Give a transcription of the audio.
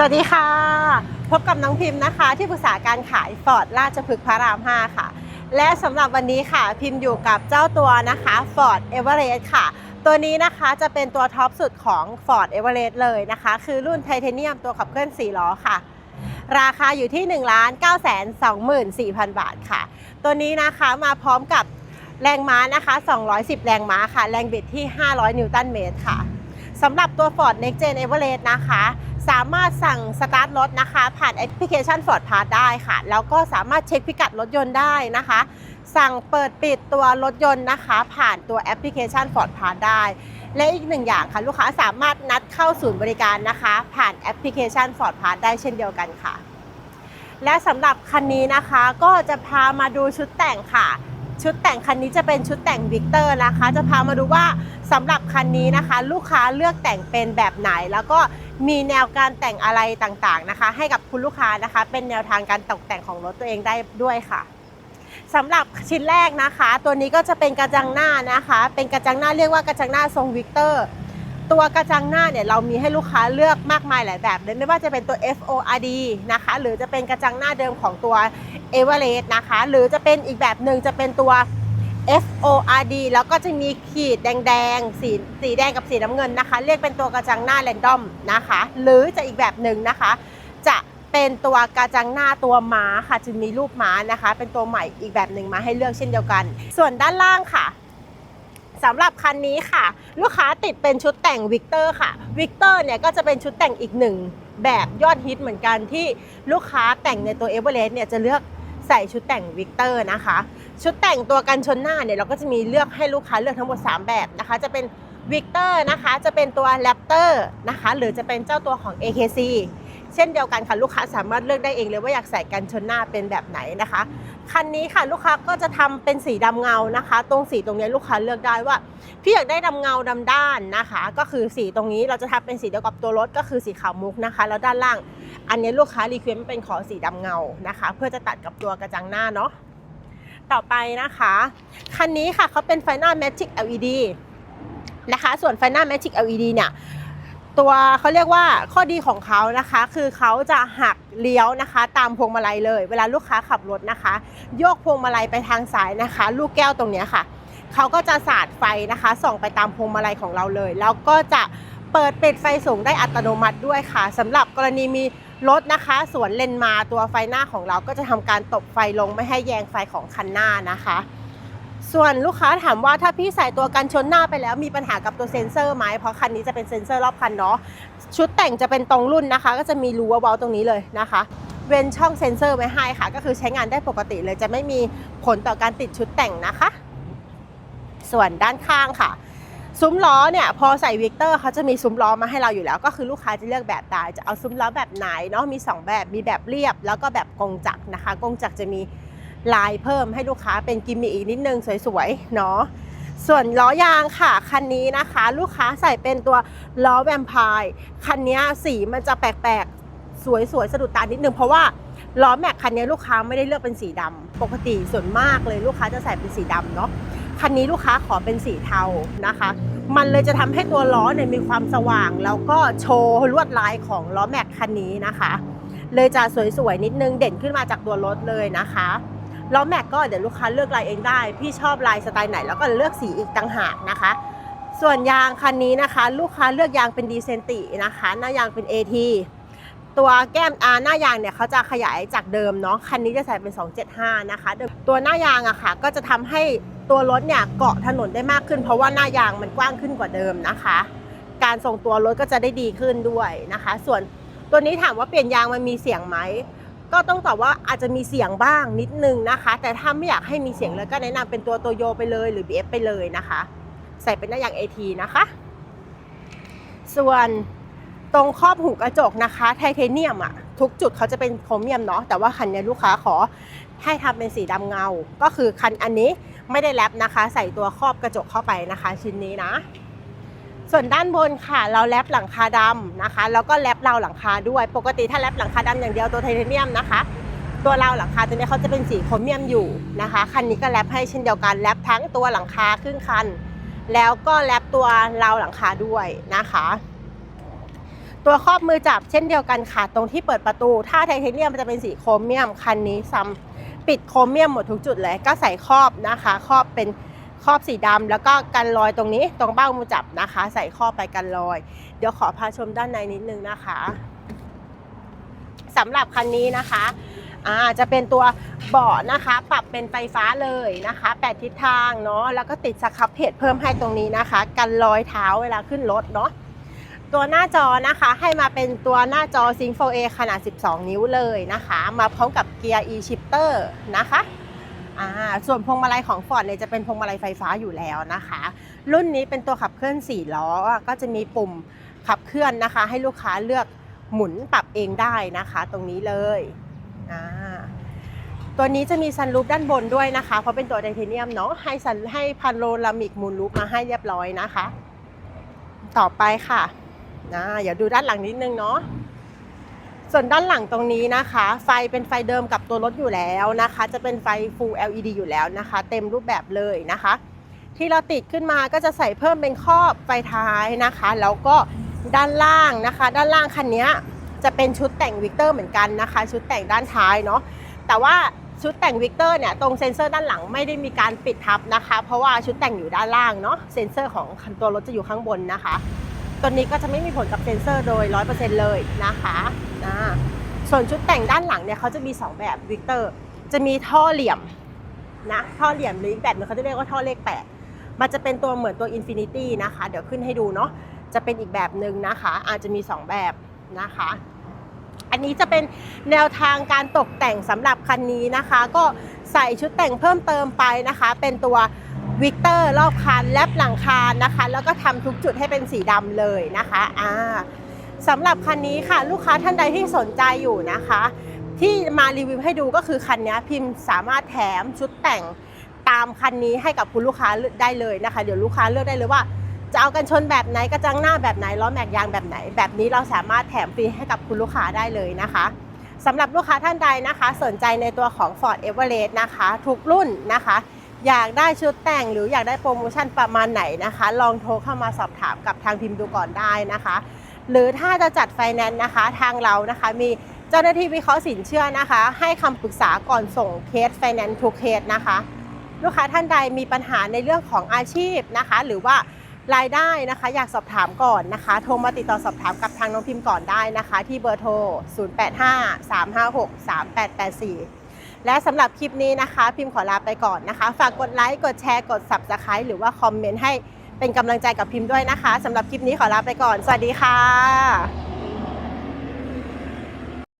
สวัสดีค่ะ พบกับน้องพิมพ์นะคะ ที่ปรึกษาการขายฟอร์ดราชพฤกษ์พระราม 5 ค่ะ และสำหรับวันนี้ค่ะ พิมพ์อยู่กับเจ้าตัวนะคะ Ford Everest ค่ะ ตัวนี้นะคะจะเป็นตัวท็อปสุดของ Ford Everest เลยนะคะ คือรุ่นไทเทเนียมตัวขับเคลื่อน4ล้อค่ะ ราคาอยู่ที่ 1 9 2 4 0 0 0 บาทค่ะ ตัวนี้นะคะมาพร้อมกับแรงม้านะคะ 210 แรงม้าค่ะ แรงบิดที่ 500 นิวตันเมตรค่ะสำหรับตัว Ford Next Gen Everest นะคะ สามารถสั่งสตาร์ทรถนะคะ ผ่านแอปพลิเคชัน Ford Pass ได้ค่ะ แล้วก็สามารถเช็คพิกัดรถยนต์ได้นะคะ สั่งเปิดปิดตัวรถยนต์นะคะ ผ่านตัวแอปพลิเคชัน Ford Pass ได้ และอีกหนึ่งอย่างค่ะ ลูกค้าสามารถนัดเข้าศูนย์บริการนะคะ ผ่านแอปพลิเคชัน Ford Pass ได้เช่นเดียวกันค่ะ และสำหรับคันนี้นะคะก็จะพามาดูชุดแต่งค่ะ ชุดแต่งคันนี้จะเป็นชุดแต่งวิกเตอร์นะคะ จะพามาดูว่าสำหรับคันนี้นะคะ ลูกค้าเลือกแต่งเป็นแบบไหน แล้วก็มีแนวการแต่งอะไรต่างๆนะคะ ให้กับคุณลูกค้านะคะ เป็นแนวทางการตกแต่งของรถตัวเองได้ด้วยค่ะสำหรับชิ้นแรกนะคะ ตัวนี้ก็จะเป็นกระจังหน้านะคะ เป็นกระจังหน้าเรียกว่ากระจังหน้าทรงวิกเตอร์ตัวกระจังหน้าเนี่ยเรามีให้ลูกค้าเลือกมากมายหลายแบบเลยไม่ว่าจะเป็นตัว FORD นะคะ หรือจะเป็นกระจังหน้าเดิมของตัว e v e r e s t นะคะ หรือจะเป็นอีกแบบหนึ่งจะเป็นตัว FORD แล้วก็จะมีขีดแดงๆ สีสีแดงกับสีน้ำเงินนะคะ เรียกเป็นตัวกระจังหน้าแรนดอมนะคะ หรือจะอีกแบบหนึ่งนะคะ จะเป็นตัวกระจังหน้าตัวม้าค่ะจะมีรูปม้านะคะ เป็นตัวใหม่อีกแบบหนึ่งมาให้เลือกเช่นเดียวกัน ส่วนด้านล่างค่ะสำหรับคันนี้ค่ะ ลูกค้าติดเป็นชุดแต่งวิกเตอร์ค่ะวิกเตอร์เนี่ยก็จะเป็นชุดแต่งอีกหนึ่งแบบยอดฮิตเหมือนกันที่ลูกค้าแต่งในตัวเอเวอเรสต์เนี่ยจะเลือก ใส่ชุดแต่งวิกเตอร์นะคะ ชุดแต่งตัวกันชนหน้าเนี่ยเราก็จะมีเลือกให้ลูกค้าเลือกทั้งหมด 3 แบบนะคะ จะเป็นวิกเตอร์นะคะจะเป็นตัวแรปเตอร์นะคะหรือจะเป็นเจ้าตัวของ AKC เช่นเดียวกันค่ะลูกค้าสามารถเลือกได้เองเลยว่าอยากใส่กันชนหน้าเป็นแบบไหนนะคะคันนี้ค่ะลูกค้าก็จะทำเป็นสีดำเงานะคะ ตรงสีตรงนี้ลูกค้าเลือกได้ว่าพี่อยากได้ดำเงาดำด้านนะคะ ก็คือสีตรงนี้เราจะทำเป็นสีเดียวกับตัวรถก็คือสีขาวมุกนะคะ แล้วด้านล่าง อันนี้ลูกค้ารีเควสเป็นขอสีดำเงานะคะ เพื่อจะตัดกับตัวกระจังหน้าเนาะต่อไปนะคะ คันนี้ค่ะเขาเป็นไฟหน้า Magic LED นะคะ ส่วนไฟหน้า Magic LED เนี่ยตัวเขาเรียกว่าข้อดีของเขานะคะ คือเขาจะหักเลี้ยวนะคะ ตามพวงมาลัยเลย เวลาลูกค้าขับรถนะคะ โยกพวงมาลัยไปทางซ้ายนะคะ ลูกแก้วตรงนี้ค่ะเขาก็จะสาดไฟนะคะ ส่องไปตามพวงมาลัยของเราเลย แล้วก็จะเปิดปิดไฟสูงได้อัตโนมัติด้วยค่ะสำหรับกรณีมี รถนะคะ สวนเลนมาตัวไฟหน้าของเราก็จะทำการตบไฟลงไม่ให้แยงไฟของคันหน้านะคะ ส่วนลูกค้าถามว่าถ้าพี่ใส่ตัวกันชนหน้าไปแล้วมีปัญหากับตัวเซ็นเซอร์ไหมเพราะคันนี้จะเป็นเซ็นเซอร์รอบคันเนาะชุดแต่งจะเป็นตรงรุ่นนะคะ ก็จะมีรูเบาๆตรงนี้เลยนะคะเว้นช่องเซ็นเซอร์ไว้ให้ค่ะ ก็คือใช้งานได้ปกติเลยจะไม่มีผลต่อการติดชุดแต่งนะคะ ส่วนด้านข้างค่ะ ซุ้มล้อเนี่ยพอใส่วิกเตอร์เขาจะมีซุ้มล้อมาให้เราอยู่แล้ว ก็คือลูกค้าจะเลือกแบบใดจะเอาซุ้มล้อแบบไหนเนาะมี 2 แบบมีแบบเรียบ แล้วก็แบบกงจักรนะคะ กงจักรจะมีลายเพิ่มให้ลูกค้าเป็นกิมมิคอีกนิดนึงสวยๆเนาะส่วนล้อยางค่ะ คันนี้นะคะ ลูกค้าใส่เป็นตัวล้อแวมไพร์คันนี้สีมันจะแปลกๆ สวยๆสะดุดตานิดนึงเพราะว่าล้อแม็กคันนี้ลูกค้าไม่ได้เลือกเป็นสีดำปกติส่วนมากเลยลูกค้าจะใส่เป็นสีดำเนาะคันนี้ลูกค้าขอเป็นสีเทานะคะ มันเลยจะทำให้ตัวล้อเนี่ยมีความสว่าง แล้วก็โชว์ลวดลายของล้อแม็กคันนี้นะคะ เลยจะสวยๆนิดนึงเด่นขึ้นมาจากตัวรถเลยนะคะล้อแม็กก็เดี๋ยวลูกค้าเลือกลายเองได้ พี่ชอบลายสไตล์ไหนแล้วก็เลือกสีอีกต่างหากนะคะ ส่วนยางคันนี้นะคะ ลูกค้าเลือกยางเป็นดีเซนตินะคะหน้ายางเป็น AT ตัวแก้มอาหน้ายางเนี่ยเขาจะขยายจากเดิมเนาะคันนี้จะใส่เป็น 275 นะคะ ตัวหน้ายางอะค่ะก็จะทำให้ ตัวรถเนี่ยเกาะถนนได้มากขึ้น เพราะว่าหน้ายางมันกว้างขึ้นกว่าเดิมนะคะ การทรงตัวรถก็จะได้ดีขึ้นด้วยนะคะ ส่วนตัวนี้ถามว่าเปลี่ยนยางมันมีเสียงไหมก็ต้องตอบว่าอาจจะมีเสียงบ้างนิดนึงนะคะ แต่ถ้าไม่อยากให้มีเสียงเลยก็แนะนำเป็นตัวโตโยไปเลยหรือ BF ไปเลยนะคะ ใส่เป็นหน้ายาง AT นะคะ ส่วนตรงครอบหูกระจกนะคะ ไทเทเนียมอะ ทุกจุดเขาจะเป็นโครเมียมเนาะแต่ว่าคันนี้ลูกค้าขอให้ทำเป็นสีดำเงา ก็คือคันอันนี้ไม่ได้แรปนะคะ ใส่ตัวครอบกระจกเข้าไปนะคะ ชิ้นนี้นะ ส่วนด้านบนค่ะ เราแรปหลังคาดำนะคะ แล้วก็แรปราวหลังคาด้วย ปกติถ้าแรปหลังคาดำอย่างเดียวตัวไทเทเนียมนะคะ ตัวราวหลังคาตัวนี้เขาจะเป็นสีโครเมียมอยู่นะคะคันนี้ก็แรปให้เช่นเดียวกันแรปทั้งตัวหลังคาครึ่งคัน แล้วก็แรปตัวราวหลังคาด้วยนะคะ ตัวครอบมือจับเช่นเดียวกันค่ะ ตรงที่เปิดประตู ถ้าไทเทเนียมมันจะเป็นสีโครเมียม คันนี้ซ้ำปิดโครเมียมหมดทุกจุดเลย ก็ใส่ครอบนะคะ ครอบเป็นครอบสีดำแล้วก็กันรอยตรงนี้ ตรงเบ้ามือจับนะคะ ใส่ครอบไปกันรอย เดี๋ยวขอพาชมด้านในนิดนึงนะคะสำหรับคันนี้นะคะอ่าจะเป็นตัวเบาะนะคะ ปรับเป็นไฟฟ้าเลยนะคะแปดทิศทางเนาะแล้วก็ติดสครับเพจเพิ่มให้ตรงนี้นะคะ กันรอยเท้าเวลาขึ้นรถเนาะ ตัวหน้าจอนะคะให้มาเป็นตัวหน้าจอ Sync 4A ขนาด 12 นิ้วเลยนะคะ มาพร้อมกับเกียร์ e-shifter นะคะอ่าส่วนพวงมาลัยของ Ford เนี่ยจะเป็นพวงมาลัยไฟฟ้าอยู่แล้วนะคะ รุ่นนี้เป็นตัวขับเคลื่อน 4 ล้อ ก็จะมีปุ่มขับเคลื่อนนะคะ ให้ลูกค้าเลือกหมุนปรับเองได้นะคะ ตรงนี้เลยอ่าตัวนี้จะมีซันรูฟด้านบนด้วยนะคะ เพราะเป็นตัวไทเทเนียมเนาะให้ซันให้พันโลลามิกมูลรูฟมาให้เรียบร้อยนะคะ ต่อไปค่ะ นะเดี๋ยวดูด้านหลังนิดนึงเนาะส่วนด้านหลังตรงนี้นะคะ ไฟเป็นไฟเดิมกับตัวรถอยู่แล้วนะคะ จะเป็นไฟ Full LED อยู่แล้วนะคะ เต็มรูปแบบเลยนะคะ ที่เราติดขึ้นมาก็จะใส่เพิ่มเป็นครอบไฟท้ายนะคะ แล้วก็ด้านล่างนะคะ ด้านล่างคันนี้จะเป็นชุดแต่งวิกเตอร์เหมือนกันนะคะ ชุดแต่งด้านท้ายเนาะแต่ว่าชุดแต่งวิกเตอร์เนี่ยตรงเซ็นเซอร์ด้านหลังไม่ได้มีการปิดทับนะคะ เพราะว่าชุดแต่งอยู่ด้านล่างเนาะเซ็นเซอร์ของตัวรถจะอยู่ข้างบนนะคะ ตัวนี้ก็จะไม่มีผลกับเซนเซอร์โดย 100%เลยนะคะนะส่วนชุดแต่งด้านหลังเนี่ยเขาจะมี 2 แบบวิกเตอร์จะมีท่อเหลี่ยมนะท่อเหลี่ยมหรืออีกแบบหนึงเขาจะเรียกว่าท่อเลข 8 มันจะเป็นตัวเหมือนตัว Infinity นะคะ เดี๋ยวขึ้นให้ดูเนาะจะเป็นอีกแบบหนึ่งนะคะ อาจจะมี 2 แบบนะคะ อันนี้จะเป็นแนวทางการตกแต่งสำหรับคันนี้นะคะ ก็ใส่ชุดแต่งเพิ่มเติมไปนะคะ เป็นตัว วิกเตอร์รอบคันแลบหลังคานะคะ แล้วก็ทำทุกจุดให้เป็นสีดำเลยนะคะอ่าสำหรับคันนี้ค่ะลูกค้าท่านใดที่สนใจอยู่นะคะ ที่มารีวิวให้ดูก็คือคันนี้พิมพ์สามารถแถมชุดแต่งตามคันนี้ให้กับคุณลูกค้าได้เลยนะคะ เดี๋ยวลูกค้าเลือกได้เลยว่าจะเอากันชนแบบไหนกระจังหน้าแบบไหนล้อแม็กยางแบบไหน แบบนี้เราสามารถแถมฟรีให้กับคุณลูกค้าได้เลยนะคะสำหรับลูกค้าท่านใดนะคะ สนใจในตัวของ Ford Everest นะคะ ทุกรุ่นนะคะ อยากได้ชุดแต่งหรืออยากได้โปรโมชั่นประมาณไหนนะคะ ลองโทรเข้ามาสอบถามกับทางพิมพ์ดูก่อนได้นะคะ หรือถ้าจะจัดไฟแนนซ์นะคะ ทางเรานะคะมีเจ้าหน้าที่วิเคราะห์สินเชื่อนะคะ ให้คำปรึกษาก่อนส่งเคสไฟแนนซ์ทุกเคสนะคะ ลูกค้าท่านใดมีปัญหาในเรื่องของอาชีพนะคะ หรือว่ารายได้นะคะ อยากสอบถามก่อนนะคะ โทรมาติดต่อสอบถามกับทางน้องพิมพ์ก่อนได้นะคะ ที่เบอร์โทร 0853563884 และสำหรับคลิปนี้นะคะ พิมพ์ขอลาไปก่อนนะคะ ฝากกดไลค์กดแชร์กด Subscribe หรือว่าคอมเมนต์ให้เป็นกำลังใจกับพิมพ์ด้วยนะคะสำหรับคลิปนี้ขอลาไปก่อน สวัสดีค่ะ